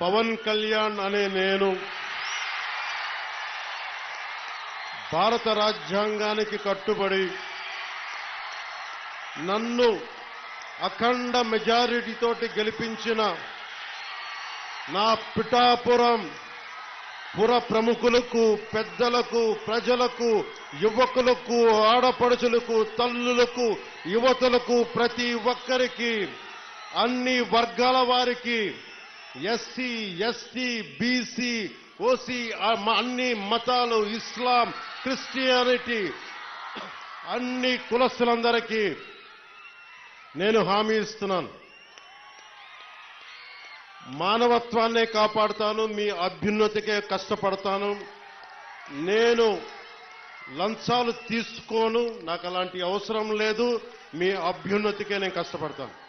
పవన్ కళ్యాణ్ అనే నేను భారత రాజ్యాంగానికి కట్టుబడి నన్ను అఖండ మెజారిటీతోటి గెలిపించిన నా పిఠాపురం పుర ప్రముఖులకు పెద్దలకు ప్రజలకు యువకులకు ఆడపడుచులకు తల్లులకు యువతులకు ప్రతి ఒక్కరికి అన్ని వర్గాల వారికి ఎస్సీ ఎస్టీ బీసీ ఓసీ అన్ని మతాలు ఇస్లాం క్రిస్టియానిటీ అన్ని కులస్తులందరికీ నేను హామీ ఇస్తున్నాను. మానవత్వాన్నే కాపాడుతాను మీ అభ్యున్నతికే కష్టపడతాను. నేను లంచాలు తీసుకోను నాకు అలాంటి అవసరం లేదు మీ అభ్యున్నతికే నేను కష్టపడతాను.